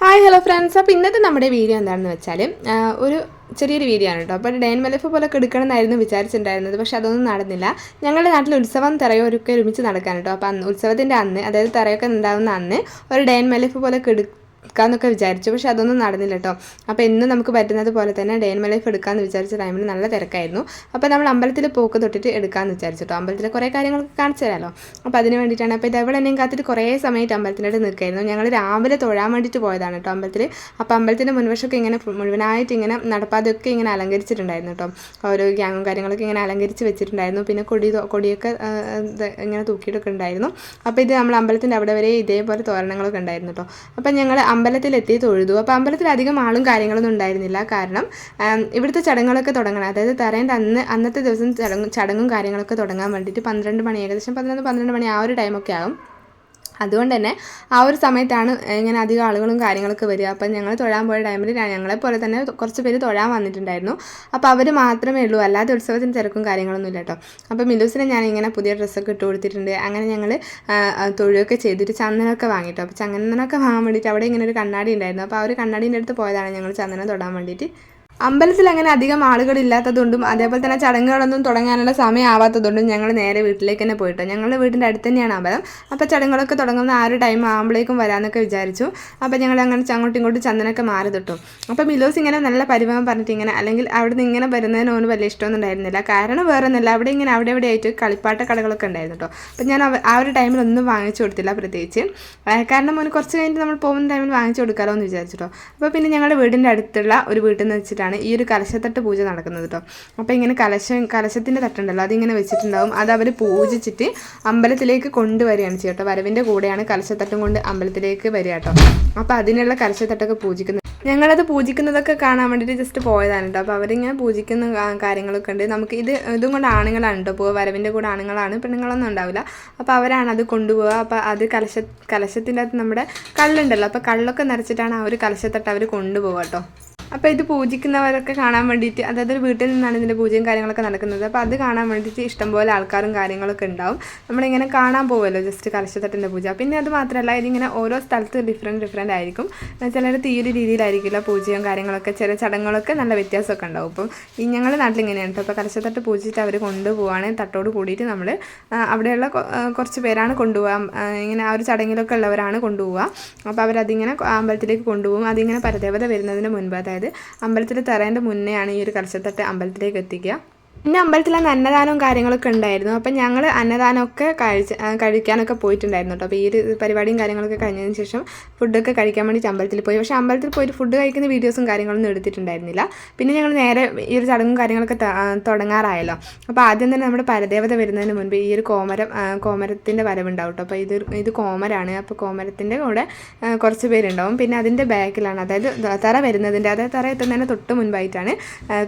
Hi hello friends അപ്പോൾ ഇന്നത്തെ നമ്മുടെ വീഡിയോ എന്താണെന്ന് വെച്ചാൽ ഒരു ചെറിയൊരു വീഡിയോ ആണ് കേട്ടോ. അപ്പോൾ ഡെയിൻ മെലഫ് പോലെ എടുക്കണം എന്നായിരുന്നു വിചാരിച്ചിട്ടുണ്ടായിരുന്നത്. പക്ഷേ അതൊന്നും നടന്നില്ല. ഞങ്ങളുടെ നാട്ടിൽ ഉത്സവം തെറയൊക്കെ ഒരുമിച്ച് നടക്കാൻ കേട്ടോ അപ്പോൾ അന്ന് ഉത്സവത്തിന്റെ അന്ന് അതായത് തെറയൊക്കെ ഉണ്ടാകുന്ന അന്ന് ഒരു ഡെയിൻ മെലഫ് പോലെ എടുക്കാമെന്നൊക്കെ വിചാരിച്ചു. പക്ഷെ അതൊന്നും നടന്നില്ല കേട്ടോ. അപ്പോൾ എന്നും നമുക്ക് പറ്റുന്നത് പോലെ തന്നെ ഡെയിൻ മെലഫ് എടുക്കാമെന്ന് വിചാരിച്ച ടൈമിൽ നല്ല തിരക്കായിരുന്നു. അപ്പോൾ നമ്മൾ അമ്പലത്തിൽ പോക്ക് തൊട്ടിട്ട് എടുക്കാമെന്ന് വിചാരിച്ചു കേട്ടോ. അമ്പലത്തിലെ കുറേ കാര്യങ്ങളൊക്കെ കാണിച്ചു തരാമല്ലോ അപ്പോൾ അതിന് വേണ്ടിയിട്ടാണ്. അപ്പോൾ ഇത് എവിടെ എന്നെയും കാത്തിട്ട് കുറേ സമയത്ത് അമ്പലത്തിനായിട്ട് നിൽക്കായിരുന്നു. ഞങ്ങൾ രാവിലെ തൊഴാൻ വേണ്ടിയിട്ട് പോയതാണ് കേട്ടോ അമ്പലത്തിൽ അപ്പോൾ അമ്പലത്തിന്റെ മുൻവശമൊക്കെ ഇങ്ങനെ മുഴുവനായിട്ട് ഇങ്ങനെ നടപ്പാതൊക്കെ ഇങ്ങനെ അലങ്കരിച്ചിട്ടുണ്ടായിരുന്നു കേട്ടോ. ഓരോ ഗ്യാങ്ങും കാര്യങ്ങളൊക്കെ ഇങ്ങനെ അലങ്കരിച്ച് വെച്ചിട്ടുണ്ടായിരുന്നു. പിന്നെ കൊടി കൊടിയൊക്കെ ഇങ്ങനെ തൂക്കിയിട്ടൊക്കെ ഉണ്ടായിരുന്നു. അപ്പോൾ ഇത് നമ്മൾ അമ്പലത്തിന്റെ അവിടെ വരെ ഇതേപോലെ തോരണങ്ങളൊക്കെ ഉണ്ടായിരുന്നു കേട്ടോ. അപ്പോൾ ഞങ്ങൾ അമ്പലത്തിലെത്തി തൊഴുതു. അപ്പോൾ അമ്പലത്തിൽ അധികം ആളും കാര്യങ്ങളൊന്നും ഉണ്ടായിരുന്നില്ല. കാരണം ഇവിടുത്തെ ചടങ്ങുകളൊക്കെ തുടങ്ങണം. അതായത് തറേന്റെ അന്ന് അന്നത്തെ ദിവസം ചടങ്ങും ചടങ്ങും കാര്യങ്ങളൊക്കെ തുടങ്ങാൻ വേണ്ടിയിട്ട് പന്ത്രണ്ട് മണി ഏകദേശം പതിനൊന്ന് പന്ത്രണ്ട് മണി ആ ഒരു ടൈമൊക്കെ ആകും അതുകൊണ്ട് തന്നെ ആ ഒരു സമയത്താണ് ഇങ്ങനെ അധികം ആളുകളും കാര്യങ്ങളൊക്കെ വരിക. അപ്പം ഞങ്ങൾ തൊഴാൻ പോയ ടൈമിൽ ഞങ്ങളെ പോലെ തന്നെ കുറച്ച് പേര് തൊഴാൻ വന്നിട്ടുണ്ടായിരുന്നു. അപ്പോൾ അവർ മാത്രമേ ഉള്ളൂ. അല്ലാതെ ഉത്സവത്തിന് തിരക്കും കാര്യങ്ങളൊന്നും ഇല്ല കേട്ടോ. അപ്പോൾ മിലൂസിനെ ഞാൻ ഇങ്ങനെ പുതിയ ഡ്രസ്സൊക്കെ ഇട്ട് കൊടുത്തിട്ടുണ്ട്. അങ്ങനെ ഞങ്ങൾ തൊഴുകയൊക്കെ ചെയ്തിട്ട് ചന്ദനമൊക്കെ വാങ്ങിട്ടോ. അപ്പോൾ ചന്ദനമൊക്കെ വാങ്ങാൻ വേണ്ടിയിട്ട് അവിടെ ഇങ്ങനെ ഒരു കണ്ണാടി ഉണ്ടായിരുന്നു. അപ്പോൾ ആ ഒരു കണ്ണാടീന്റെ അടുത്ത് പോയതാണ് ഞങ്ങൾ ചന്ദനം തൊടാൻ വേണ്ടിയിട്ട്. അമ്പലത്തിൽ അങ്ങനെ അധികം ആളുകളില്ലാത്തതുകൊണ്ടും അതേപോലെ തന്നെ ചടങ്ങുകളൊന്നും തുടങ്ങാനുള്ള സമയമാവാത്തതുകൊണ്ടും ഞങ്ങൾ നേരെ വീട്ടിലേക്ക് തന്നെ പോയിട്ട്. ഞങ്ങളുടെ വീടിന്റെ അടുത്ത് തന്നെയാണ് അമ്പലം. അപ്പോൾ ചടങ്ങുകളൊക്കെ തുടങ്ങുന്ന ആ ഒരു ടൈം ആകുമ്പോഴേക്കും വരാമെന്നൊക്കെ വിചാരിച്ചു. അപ്പോൾ ഞങ്ങൾ അങ്ങനെ അങ്ങോട്ടും ഇങ്ങോട്ടും ചന്ദനൊക്കെ മാറി തൊട്ടു. അപ്പോൾ മിലോസ് ഇങ്ങനെ നല്ല പരിഭവം പറഞ്ഞിട്ട് ഇങ്ങനെ അല്ലെങ്കിൽ അവിടെ നിന്ന് ഇങ്ങനെ വരുന്നതിന് ഓന് വലിയ ഇഷ്ടമൊന്നും ഉണ്ടായിരുന്നില്ല. കാരണം വേറെ ഒന്നുമില്ല അവിടെ ഇങ്ങനെ അവിടെ ഇവിടെ ആയിട്ട് കളിപ്പാട്ട കടകളൊക്കെ ഉണ്ടായിരുന്നു കേട്ടോ അപ്പോൾ ഞാൻ ആ ഒരു ടൈമിൽ ഒന്നും വാങ്ങിച്ചു കൊടുത്തില്ല പ്രത്യേകിച്ച്. കാരണം മോന് കുറച്ച് കഴിഞ്ഞിട്ട് നമ്മൾ പോകുന്ന ടൈമിൽ വാങ്ങിച്ചു കൊടുക്കാമല്ലോ എന്ന് വിചാരിച്ചിട്ടോ അപ്പോൾ പിന്നെ ഞങ്ങളുടെ വീടിന്റെ അടുത്തുള്ള ഒരു വീട്ടിൽ നിന്ന് വെച്ചിട്ടാണ് ഈ ഒരു കലശത്തട്ട് പൂജ നടക്കുന്നത് കേട്ടോ അപ്പോൾ ഇങ്ങനെ കലശം കലശത്തിന്റെ തട്ടുണ്ടല്ലോ അതിങ്ങനെ വെച്ചിട്ടുണ്ടാവും. അത് അവർ പൂജിച്ചിട്ട് അമ്പലത്തിലേക്ക് കൊണ്ടുവരികയാണ് ചെയ്യുക വരവിന്റെ കൂടെയാണ് കലശത്തട്ടും കൊണ്ട് അമ്പലത്തിലേക്ക് വരിക കേട്ടോ അപ്പോൾ അതിനുള്ള കലശത്തട്ടൊക്കെ പൂജിക്കുന്നത് ഞങ്ങളത് പൂജിക്കുന്നതൊക്കെ കാണാൻ വേണ്ടിയിട്ട് ജസ്റ്റ് പോയതാണ് കേട്ടോ അപ്പോൾ അവരിങ്ങനെ പൂജിക്കുന്ന കാര്യങ്ങളൊക്കെ ഉണ്ട്. നമുക്ക് ഇത് ഇതും കൊണ്ട് ആണുങ്ങളാണ് കേട്ടോ പോവുക വരവിന്റെ കൂടെ ആണുങ്ങളാണ് പെണ്ണുങ്ങളൊന്നും ഉണ്ടാവില്ല. അപ്പോൾ അവരാണ് അത് കൊണ്ടുപോവുക. അപ്പോൾ അത് കലശ കലശത്തിന്റെ അകത്ത് നമ്മുടെ കള്ളുണ്ടല്ലോ. അപ്പോൾ കള്ളൊക്കെ നിറച്ചിട്ടാണ് ആ ഒരു കലശത്തട്ട് അവർ കൊണ്ടുപോവുക കേട്ടോ അപ്പോൾ ഇത് പൂജിക്കുന്നവരൊക്കെ കാണാൻ വേണ്ടിയിട്ട് അതായത് ഒരു വീട്ടിൽ നിന്നാണ് ഇതിന്റെ പൂജയും കാര്യങ്ങളൊക്കെ നടക്കുന്നത്. അപ്പോൾ അത് കാണാൻ വേണ്ടിയിട്ട് ഇഷ്ടംപോലെ ആൾക്കാരും കാര്യങ്ങളൊക്കെ ഉണ്ടാവും. നമ്മളിങ്ങനെ കാണാൻ പോകുമല്ലോ ജസ്റ്റ് കലശത്തട്ടിന്റെ പൂജ. പിന്നെ അത് മാത്രമല്ല ഇതിങ്ങനെ ഓരോ സ്ഥലത്ത് ഡിഫറെന്റ് ഡിഫറെന്റ് ആയിരിക്കും. ചിലർ തീയൊരു രീതിയിലായിരിക്കില്ല പൂജയും കാര്യങ്ങളൊക്കെ ചില ചടങ്ങുകളൊക്കെ നല്ല വ്യത്യാസമൊക്കെ ഉണ്ടാവും. അപ്പം ഈ ഞങ്ങളുടെ നാട്ടിൽ ഇങ്ങനെയാണ് അപ്പോൾ കലശത്തട്ട് പൂജിച്ചിട്ട് അവർ കൊണ്ടുപോവാണ്. തട്ടോട് കൂടിയിട്ട് നമ്മൾ അവിടെയുള്ള കുറച്ച് പേരാണ് കൊണ്ടുപോകാം ഇങ്ങനെ ആ ഒരു ചടങ്ങിലൊക്കെ ഉള്ളവരാണ് കൊണ്ടുപോവുക അപ്പോൾ അവരതിങ്ങനെ അമ്പലത്തിലേക്ക് കൊണ്ടുപോകും അതിങ്ങനെ പരദേവത വരുന്നതിന് മുൻപ് അതായത് അമ്പലത്തിൽ തറേന്റെ മുന്നെയാണ് ഈ ഒരു കലശത്തട്ട് അമ്പലത്തിലേക്ക് എത്തിക്കുക. പിന്നെ അമ്പലത്തിൽ അന്ന് അന്നദാനവും കാര്യങ്ങളൊക്കെ ഉണ്ടായിരുന്നു. അപ്പം ഞങ്ങൾ അന്നദാനമൊക്കെ കഴിച്ച് കഴിക്കാനൊക്കെ പോയിട്ടുണ്ടായിരുന്നു കേട്ടോ. അപ്പോൾ ഈ ഒരു പരിപാടിയും കാര്യങ്ങളൊക്കെ കഴിഞ്ഞതിന് ശേഷം ഫുഡൊക്കെ കഴിക്കാൻ വേണ്ടിയിട്ട് അമ്പലത്തിൽ പോയി. പക്ഷേ അമ്പലത്തിൽ പോയിട്ട് ഫുഡ് കഴിക്കുന്ന വീഡിയോസും കാര്യങ്ങളൊന്നും എടുത്തിട്ടുണ്ടായിരുന്നില്ല. പിന്നെ ഞങ്ങൾ നേരെ ഈ ഒരു ചടങ്ങും കാര്യങ്ങളൊക്കെ തുടങ്ങാറായല്ലോ. അപ്പോൾ ആദ്യം തന്നെ നമ്മുടെ പരദേവത വരുന്നതിന് മുൻപ് ഈ ഒരു കോമരം കോമരത്തിന്റെ വരവുണ്ടാവും കേട്ടോ. അപ്പോൾ ഇത് ഇത് കോമരാണ്. അപ്പോൾ കോമരത്തിന്റെ കൂടെ കുറച്ച് പേരുണ്ടാവും. പിന്നെ അതിന്റെ ബാക്കിലാണ് അതായത് തറ വരുന്നതിന്റെ അതായത് തറ എത്തുന്നതിന് തൊട്ട് മുൻപായിട്ടാണ്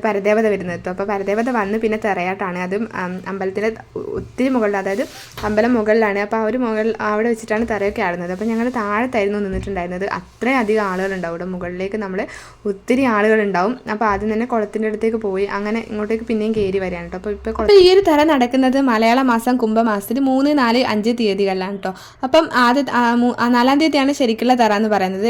പരദേവത വരുന്നത് അപ്പോൾ പരദേവത വന്ന് പിന്നെ തെറയാട്ടാണ്. അതും അമ്പലത്തിന്റെ ഒത്തിരി മുകളിൽ അതായത് അമ്പലം മുകളിലാണ്. അപ്പോൾ ആ ഒരു മുകളിൽ അവിടെ വെച്ചിട്ടാണ് തെറയൊക്കെ ആടുന്നത്. അപ്പോൾ ഞങ്ങൾ താഴത്തായിരുന്നു നിന്നിട്ടുണ്ടായിരുന്നത്. അത്രയും അധികം ആളുകളുണ്ടാവും ഇവിടെ മുകളിലേക്ക് നമ്മൾ ഒത്തിരി ആളുകളുണ്ടാവും. അപ്പോൾ ആദ്യം തന്നെ കുളത്തിന്റെ അടുത്തേക്ക് പോയി. അങ്ങനെ ഇങ്ങോട്ടേക്ക് പിന്നെയും കയറി വരികയാണ് കേട്ടോ അപ്പോൾ ഇപ്പോൾ ഈ ഒരു തെറ നടക്കുന്നത് മലയാള മാസം കുംഭമാസത്തിൽ മൂന്ന് നാല് അഞ്ച് തീയതികളിലാണ് കേട്ടോ അപ്പം ആദ്യ നാലാം തീയതിയാണ് ശരിക്കുള്ള തറ എന്ന് പറയുന്നത്.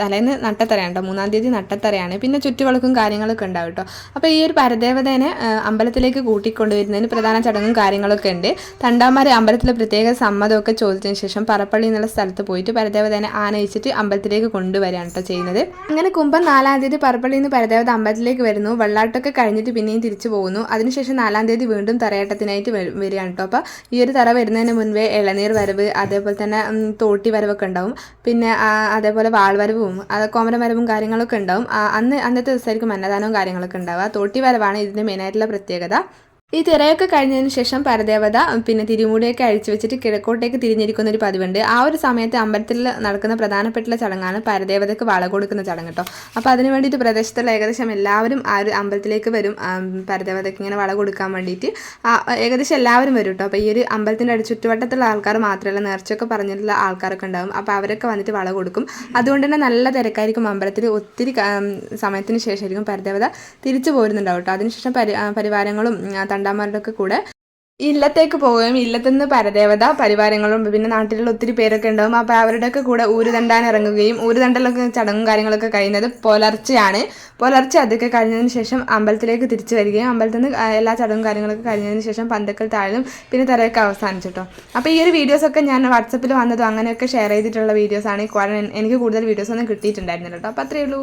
തലേന്ന് നട്ടത്തറയാണ് കേട്ടോ മൂന്നാം തീയതി നട്ടത്തറയാണ്. പിന്നെ ചുറ്റുവിളക്കും കാര്യങ്ങളൊക്കെ ഉണ്ടാവും കേട്ടോ അപ്പോൾ ഈ ഒരു പരദേവതേനെ ആ, അമ്പലത്തിലേക്ക് കൂട്ടിക്കൊണ്ടുവരുന്നതിന് പ്രധാന ചടങ്ങും കാര്യങ്ങളൊക്കെ ഉണ്ട്. തണ്ടാമാരെ അമ്പലത്തിലെ പ്രത്യേക സമ്മതമൊക്കെ ചോദിച്ചതിന് ശേഷം പറപ്പള്ളി എന്നുള്ള സ്ഥലത്ത് പോയിട്ട് പരദേവതനെ ആനയിച്ചിട്ട് അമ്പലത്തിലേക്ക് കൊണ്ടുവരാണ് കേട്ടോ ചെയ്യുന്നത്. അങ്ങനെ കുംഭം നാലാം തീയതി പറപ്പള്ളിയിൽ നിന്ന് പരദേവത അമ്പലത്തിലേക്ക് വരുന്നു. വെള്ളാട്ടൊക്കെ കഴിഞ്ഞിട്ട് പിന്നെയും തിരിച്ചു പോകുന്നു. അതിനുശേഷം നാലാം തീയതി വീണ്ടും തറയാട്ടത്തിനായിട്ട് വരു- വരികയാണ് കേട്ടോ. അപ്പോൾ ഈ ഒരു തറ വരുന്നതിന് മുൻപേ ഇളനീർ വരവ് അതേപോലെ തന്നെ തോട്ടി വരവൊക്കെ ഉണ്ടാവും. പിന്നെ അതേപോലെ വാൾ വരവും കോമരം വരവും കാര്യങ്ങളൊക്കെ ഉണ്ടാവും. അന്ന് അന്നത്തെ ദിവസമായിരിക്കും അന്നദാനവും കാര്യങ്ങളൊക്കെ ഉണ്ടാവുക. തോട്ടി വരവാണ് ഇതിന്റെ മെയിനായിട്ടുള്ള പ്രത്യേകത. కదా? ഈ തിരയൊക്കെ കഴിഞ്ഞതിന് ശേഷം പരദേവത പിന്നെ തിരുമുടിയൊക്കെ അഴിച്ചു വെച്ചിട്ട് കിഴക്കോട്ടേക്ക് തിരിഞ്ഞിരിക്കുന്ന ഒരു പതിവുണ്ട്. ആ ഒരു സമയത്ത് അമ്പലത്തിൽ നടക്കുന്ന പ്രധാനപ്പെട്ടുള്ള ചടങ്ങാണ് പരദേവതയ്ക്ക് വള കൊടുക്കുന്ന ചടങ്ങ് കേട്ടോ അപ്പോൾ അതിന് വേണ്ടിയിട്ട് പ്രദേശത്തുള്ള ഏകദേശം എല്ലാവരും ആ ഒരു അമ്പലത്തിലേക്ക് വരും. പരദേവതക്ക് ഇങ്ങനെ വള കൊടുക്കാൻ വേണ്ടിയിട്ട്. ഏകദേശം എല്ലാവരും വരും കേട്ടോ അപ്പോൾ ഈ ഒരു അമ്പലത്തിന്റെ ചുറ്റുവട്ടത്തുള്ള ആൾക്കാർ മാത്രമല്ല നേർച്ചയൊക്കെ പറഞ്ഞിട്ടുള്ള ആൾക്കാരൊക്കെ ഉണ്ടാകും അപ്പോൾ അവരൊക്കെ വന്നിട്ട് വള കൊടുക്കും. അതുകൊണ്ട് തന്നെ നല്ല തിരക്കായിരിക്കും അമ്പലത്തിൽ. ഒത്തിരി സമയത്തിന് ശേഷമായിരിക്കും പരദേവത തിരിച്ചു പോരുന്നുണ്ടാവും കേട്ടോ അതിനുശേഷം പരി പരിവാരങ്ങളും ഒക്കെ കൂടെ ഇല്ലത്തേക്ക് പോവുകയും ഇല്ലത്തുനിന്ന് പരദേവത പരിവാരങ്ങളും പിന്നെ നാട്ടിലുള്ള ഒത്തിരി പേരൊക്കെ ഉണ്ടാവും. അപ്പോൾ അവരുടെയൊക്കെ കൂടെ ഊരുതണ്ടാൻ ഇറങ്ങുകയും ഊരുതണ്ടലൊക്കെ ചടങ്ങും കാര്യങ്ങളൊക്കെ കഴിയുന്നത് പുലർച്ചെയാണ്. പുലർച്ചെ അതൊക്കെ കഴിഞ്ഞതിന് ശേഷം അമ്പലത്തിലേക്ക് തിരിച്ചു വരികയും അമ്പലത്തിൽ നിന്ന് എല്ലാ ചടങ്ങും കാര്യങ്ങളൊക്കെ കഴിഞ്ഞതിന് ശേഷം പന്തക്കൽ താഴും പിന്നെ തലയൊക്കെ അവസാനിച്ചു കേട്ടോ അപ്പോൾ ഈ ഒരു വീഡിയോസൊക്കെ ഞാൻ വാട്സപ്പിൽ വന്നതും അങ്ങനെയൊക്കെ ഷെയർ ചെയ്തിട്ടുള്ള വീഡിയോസാണ് കാരണം എനിക്ക് കൂടുതൽ വീഡിയോസൊന്നും കിട്ടിയിട്ടുണ്ടായിരുന്നില്ല കേട്ടോ അപ്പോൾ അത്രയേ ഉള്ളൂ.